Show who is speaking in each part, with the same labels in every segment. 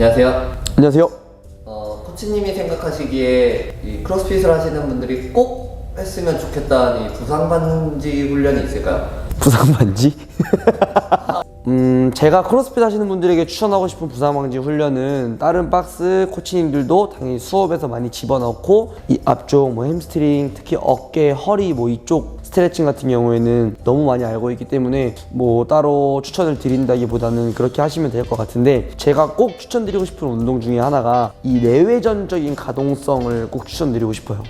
Speaker 1: 안녕하세요.
Speaker 2: 안녕하세요.
Speaker 1: 어, 코치님이 생각하시기에 이 크로스핏을 하시는 분들이 꼭 했으면 좋겠다는 이 부상 반지 훈련이 있을까요?
Speaker 2: 부상 반지? 음, 제가 크로스핏 하시는 분들에게 추천하고 싶은 부상 방지 훈련은 다른 박스 코치님들도 당연히 수업에서 많이 집어넣고 이 앞쪽 뭐 햄스트링, 특히 어깨, 허리 뭐 이쪽 스트레칭 같은 경우에는 너무 많이 알고 있기 때문에 뭐 따로 추천을 드린다기보다는 그렇게 하시면 될 것 같은데 제가 꼭 추천드리고 싶은 운동 중에 하나가 이 내외전적인 가동성을 꼭 추천드리고 싶어요.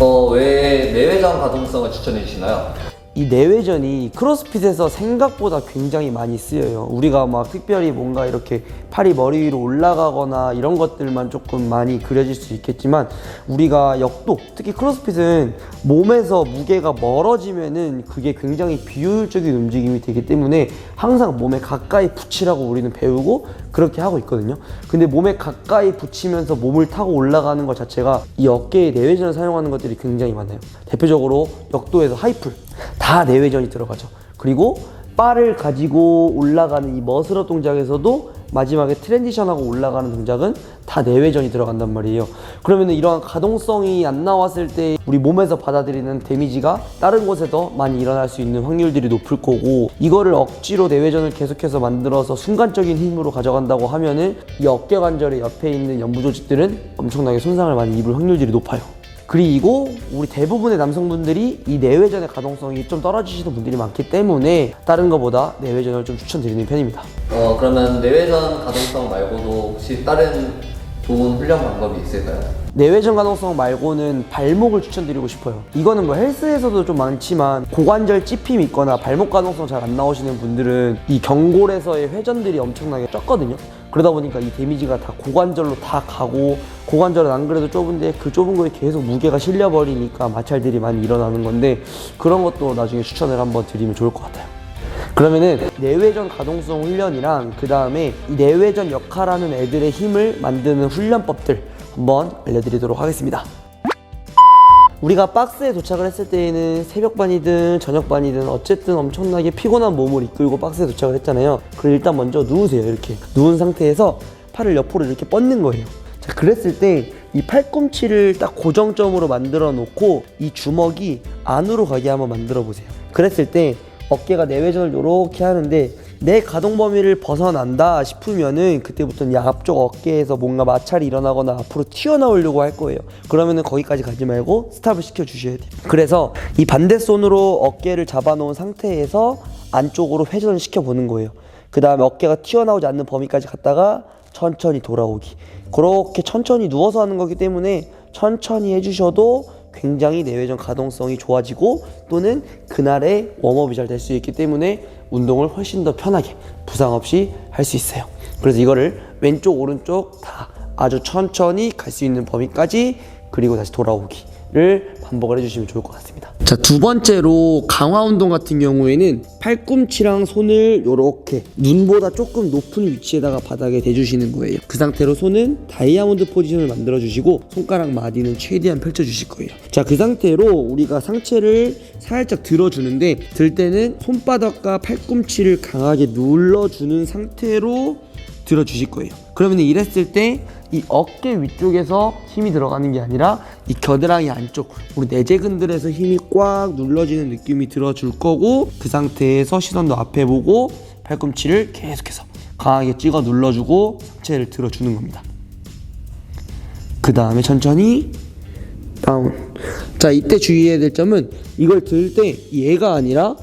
Speaker 1: 어, 왜 내외장 가동성을 추천해 주시나요?
Speaker 2: 이 내외전이 크로스핏에서 생각보다 굉장히 많이 쓰여요. 우리가 막 특별히 뭔가 이렇게 팔이 머리 위로 올라가거나 이런 것들만 조금 많이 그려질 수 있겠지만 우리가 역도, 특히 크로스핏은 몸에서 무게가 멀어지면은 그게 굉장히 비효율적인 움직임이 되기 때문에 항상 몸에 가까이 붙이라고 우리는 배우고 그렇게 하고 있거든요. 근데 몸에 가까이 붙이면서 몸을 타고 올라가는 것 자체가 이 어깨의 내외전을 사용하는 것들이 굉장히 많아요. 대표적으로 역도에서 하이풀 다 내외전이 들어가죠. 그리고 바를 가지고 올라가는 이 머슬업 동작에서도 마지막에 트랜지션하고 올라가는 동작은 다 내외전이 들어간단 말이에요. 그러면 이러한 가동성이 안 나왔을 때 우리 몸에서 받아들이는 데미지가 다른 곳에서 많이 일어날 수 있는 확률들이 높을 거고 이거를 억지로 내외전을 계속해서 만들어서 순간적인 힘으로 가져간다고 하면은 이 어깨 관절의 옆에 있는 연부 조직들은 엄청나게 손상을 많이 입을 확률들이 높아요. 그리고 우리 대부분의 남성분들이 이 내외전의 가동성이 좀 떨어지시는 분들이 많기 때문에 다른 것보다 내외전을 좀 추천드리는 편입니다.
Speaker 1: 어, 그러면 내외전 가동성 말고도 혹시 다른 좋은 훈련 방법이 있을까요?
Speaker 2: 내외전 가동성 말고는 발목을 추천드리고 싶어요. 이거는 뭐 헬스에서도 좀 많지만 고관절 찝힘이 있거나 발목 가동성 잘 안 나오시는 분들은 이 경골에서의 회전들이 엄청나게 적거든요. 그러다 보니까 이 데미지가 다 고관절로 다 가고 고관절은 안 그래도 좁은데 그 좁은 거에 계속 무게가 실려버리니까 마찰들이 많이 일어나는 건데 그런 것도 나중에 추천을 한번 드리면 좋을 것 같아요. 그러면은 내외전 가동성 훈련이랑 그 다음에 이 내외전 역할하는 애들의 힘을 만드는 훈련법들 한번 알려드리도록 하겠습니다. 우리가 박스에 도착을 했을 때에는 새벽반이든 저녁반이든 어쨌든 엄청나게 피곤한 몸을 이끌고 박스에 도착을 했잖아요. 그럼 일단 먼저 누우세요. 이렇게 누운 상태에서 팔을 옆으로 이렇게 뻗는 거예요. 자, 그랬을 때 이 팔꿈치를 딱 고정점으로 만들어 놓고 이 주먹이 안으로 가게 한번 만들어 보세요. 그랬을 때 어깨가 내외전을 이렇게 하는데 내 가동 범위를 벗어난다 싶으면은 그때부터는 이 앞쪽 어깨에서 뭔가 마찰이 일어나거나 앞으로 튀어나오려고 할 거예요. 그러면은 거기까지 가지 말고 스탑을 시켜 주셔야 돼요. 그래서 이 반대 손으로 어깨를 잡아놓은 상태에서 안쪽으로 회전을 시켜 보는 거예요. 그 다음에 어깨가 튀어나오지 않는 범위까지 갔다가 천천히 돌아오기. 그렇게 천천히 누워서 하는 거기 때문에 천천히 해주셔도 굉장히 내외전 가동성이 좋아지고 또는 그날의 웜업이 잘 될 수 있기 때문에 운동을 훨씬 더 편하게 부상 없이 할 수 있어요. 그래서 이거를 왼쪽 오른쪽 다 아주 천천히 갈 수 있는 범위까지 그리고 다시 돌아오기 를 반복을 해주시면 좋을 것 같습니다. 자, 두 번째로 강화 운동 같은 경우에는 팔꿈치랑 손을 이렇게 눈보다 조금 높은 위치에다가 바닥에 대주시는 거예요. 그 상태로 손은 다이아몬드 포지션을 만들어 주시고 손가락 마디는 최대한 펼쳐 주실 거예요. 자, 그 상태로 우리가 상체를 살짝 들어 주는데 들 때는 손바닥과 팔꿈치를 강하게 눌러 주는 상태로 들어주실 거예요. 그러면 이랬을 때 이 어깨 위쪽에서 힘이 들어가는 게 아니라 이 겨드랑이 안쪽 우리 내재근들에서 힘이 꽉 눌러지는 느낌이 들어줄 거고 그 상태에서 시선도 앞에 보고 팔꿈치를 계속해서 강하게 찍어 눌러주고 상체를 들어주는 겁니다. 그 다음에 천천히 다운. 자 이때 주의해야 될 점은 이걸 들 때 얘가 아니라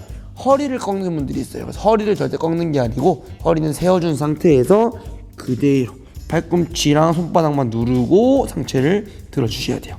Speaker 2: 허리를 꺾는 분들이 있어요. 그래서 허리를 절대 꺾는 게 아니고 허리는 세워준 상태에서 그대로 팔꿈치랑 손바닥만 누르고 상체를 들어주셔야 돼요.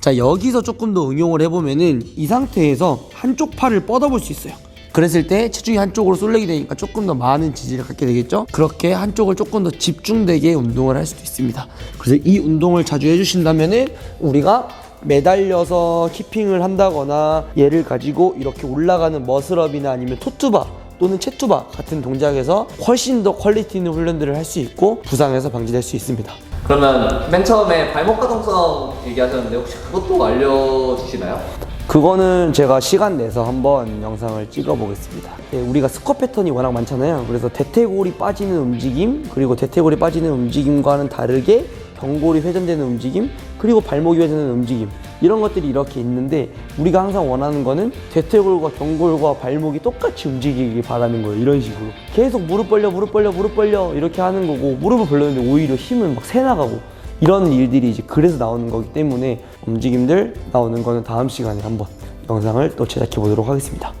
Speaker 2: 자 여기서 조금 더 응용을 해보면은 이 상태에서 한쪽 팔을 뻗어볼 수 있어요. 그랬을 때 체중이 한쪽으로 쏠리게 되니까 조금 더 많은 지지를 갖게 되겠죠. 그렇게 한쪽을 조금 더 집중되게 운동을 할 수도 있습니다. 그래서 이 운동을 자주 해주신다면 은 우리가 매달려서 키핑을 한다거나 얘를 가지고 이렇게 올라가는 머슬업이나 아니면 토투바 또는 채투바 같은 동작에서 훨씬 더 퀄리티 있는 훈련들을 할 수 있고 부상에서 방지될 수 있습니다.
Speaker 1: 그러면 맨 처음에 발목 가동성 얘기하셨는데 혹시 그것도 알려주시나요?
Speaker 2: 그거는 제가 시간 내서 한번 영상을 찍어 보겠습니다. 네, 우리가 스쿼 패턴이 워낙 많잖아요. 그래서 대퇴골이 빠지는 움직임, 그리고 대퇴골이 빠지는 움직임과는 다르게 경골이 회전되는 움직임, 그리고 발목이 회전되는 움직임. 이런 것들이 이렇게 있는데 우리가 항상 원하는 거는 대퇴골과 경골과 발목이 똑같이 움직이길 바라는 거예요. 이런 식으로. 계속 무릎 벌려, 무릎 벌려, 무릎 벌려 이렇게 하는 거고 무릎을 벌렸는데 오히려 힘은 막 새 나가고 이런 일들이 이제 그래서 나오는 거기 때문에 움직임들 나오는 거는 다음 시간에 한번 영상을 또 제작해 보도록 하겠습니다.